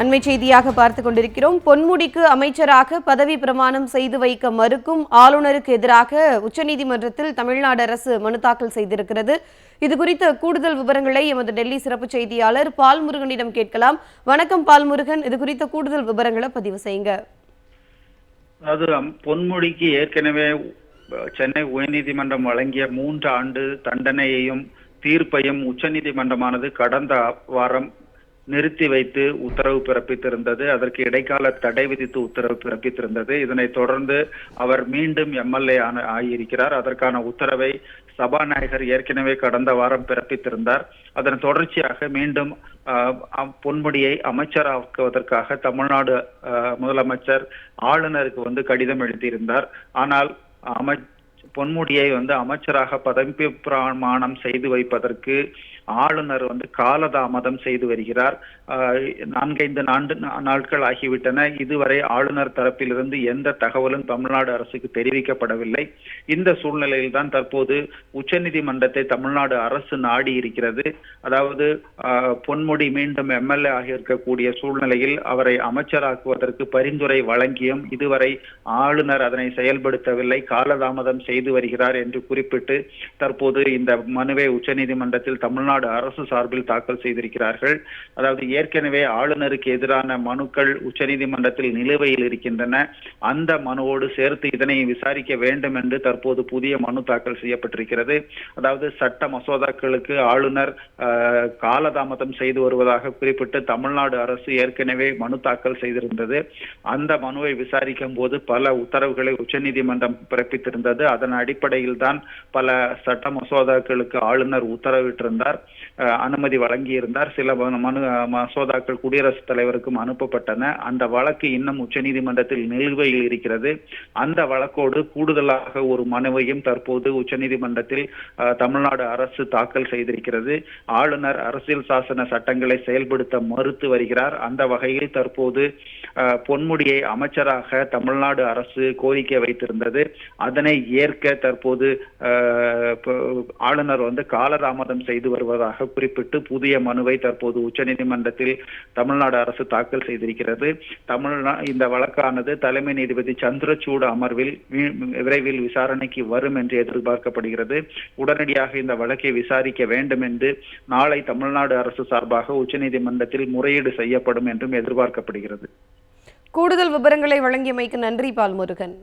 அண்மை செய்தியாக பார்த்து கொண்டிருக்கிறோம். பொன்முடிக்கு அமைச்சராக பதவி பிரமாணம் செய்து வைக்க மறுக்கும் ஆளுநருக்கு எதிராக உச்சநீதிமன்றத்தில் தமிழ்நாடு அரசு மனு தாக்கல் செய்திருக்கிறது. இது குறித்த கூடுதல் விவரங்களை எமது டெல்லி சிறப்பு செய்தியாளர் பால்முருகனிடம் கேட்கலாம். வணக்கம் பால்முருகன். இது குறித்த கூடுதல் விவரங்களை பதிவு செய்யுங்க. அதாவது பொன்முடிக்கு ஏற்கனவே சென்னை உயர்நீதிமன்றம் வழங்கிய மூன்று ஆண்டு தண்டனையையும் தீர்ப்பையும் உச்சநீதிமன்றமானது கடந்த வாரம் நிறுத்தி வைத்து உத்தரவு பிறப்பித்திருந்தது. அதற்கு இடைக்கால தடை விதித்து உத்தரவு பிறப்பித்திருந்தது. இதனைத் தொடர்ந்து அவர் மீண்டும் எம்எல்ஏ ஆன ஆகியிருக்கிறார். அதற்கான உத்தரவை சபாநாயகர் ஏற்கனவே கடந்த வாரம் பிறப்பித்திருந்தார். அதன் தொடர்ச்சியாக மீண்டும் பொன்முடியை அமைச்சராக்குவதற்காக தமிழ்நாடு முதலமைச்சர் ஆளுநருக்கு வந்து கடிதம் எழுதியிருந்தார். ஆனால் அமை பொன்முடியை வந்து அமைச்சராக பதவி பிரமாணம் செய்து வைப்பதற்கு ஆளுநர் வந்து காலதாமதம் செய்து வருகிறார். நான்கைந்து நான்கு நாட்கள் ஆகிவிட்டன. இதுவரை ஆளுநர் தரப்பிலிருந்து எந்த தகவலும் தமிழ்நாடு அரசுக்கு தெரிவிக்கப்படவில்லை. இந்த சூழ்நிலையில் தான் தற்போது உச்சநீதிமன்றத்தை தமிழ்நாடு அரசு நாடி இருக்கிறது. அதாவது ஆஹ் பொன்முடி மீண்டும் எம்எல்ஏ ஆகியிருக்கக்கூடிய சூழ்நிலையில் அவரை அமைச்சராக்குவதற்கு பரிந்துரை வழங்கியும் இதுவரை ஆளுநர் அதனை செயல்படுத்தவில்லை. காலதாமதம் செய்து வருகிறார் என்று குறிப்பிட்டு தற்போது இந்த மனுவை உச்சநீதிமன்றத்தில் தமிழ்நாடு அரசு சார்பில் தாக்கல் செய்திருக்கிறார்கள். அதாவது ஏற்கனவே ஆளுநருக்கு எதிரான மனுக்கள் உச்சநீதிமன்றத்தில் நிலுவையில் இருக்கின்றன. அந்த மனுவோடு சேர்த்து இதனை விசாரிக்க வேண்டும் என்று தற்போது புதிய மனு தாக்கல் செய்யப்பட்டிருக்கிறது. அதாவது சட்ட மசோதாக்களுக்கு ஆளுநர் காலதாமதம் செய்து வருவதாக குறிப்பிட்டு தமிழ்நாடு அரசு ஏற்கனவே மனு தாக்கல் செய்திருந்தது. அந்த மனுவை விசாரிக்கும் போது பல உத்தரவுகளை உச்சநீதிமன்றம் பிறப்பித்திருந்தது. அதன் அடிப்படையில் தான் பல சட்ட மசோதாக்களுக்கு ஆளுநர் உத்தரவிட்டிருந்தார். அனுமதி வழங்கியிருந்தார். சில மனு மசோதாக்கள் குடியரசுத் தலைவருக்கும் அனுப்பப்பட்டன. அந்த வழக்கு இன்னும் உச்சநீதிமன்றத்தில் நிலுவையில் இருக்கிறது. அந்த வழக்கோடு கூடுதலாக ஒரு மனுவையும் தற்போது உச்சநீதிமன்றத்தில் தமிழ்நாடு அரசு தாக்கல் செய்திருக்கிறது. ஆளுநர் அரசியல் சாசன சட்டங்களை செயல்படுத்த மறுத்து வருகிறார். அந்த வகையில் தற்போது பொன்முடியை அமைச்சராக தமிழ்நாடு அரசு கோரிக்கை வைத்திருந்தது. அதனை ஏற்க தற்போது ஆளுநர் வந்து காலதாமதம் செய்து வருவதாக குறிப்பிட்டு புதிய மனுவை தற்போது உச்சநீதிமன்றத்தில் தமிழ்நாடு அரசு தாக்கல் செய்திருக்கிறது. தமிழ்நா இந்த வழக்கானது தலைமை நீதிபதி சந்திரசூட் அமர்வில் விரைவில் விசாரணைக்கு வரும் என்று எதிர்பார்க்கப்படுகிறது. உடனடியாக இந்த வழக்கை விசாரிக்க வேண்டும் என்று நாளை தமிழ்நாடு அரசு சார்பாக உச்சநீதிமன்றத்தில் முறையீடு செய்யப்படும் என்றும் எதிர்பார்க்கப்படுகிறது. கூடுதல் விவரங்களை வழங்கியமைக்கு நன்றி பால்முருகன்.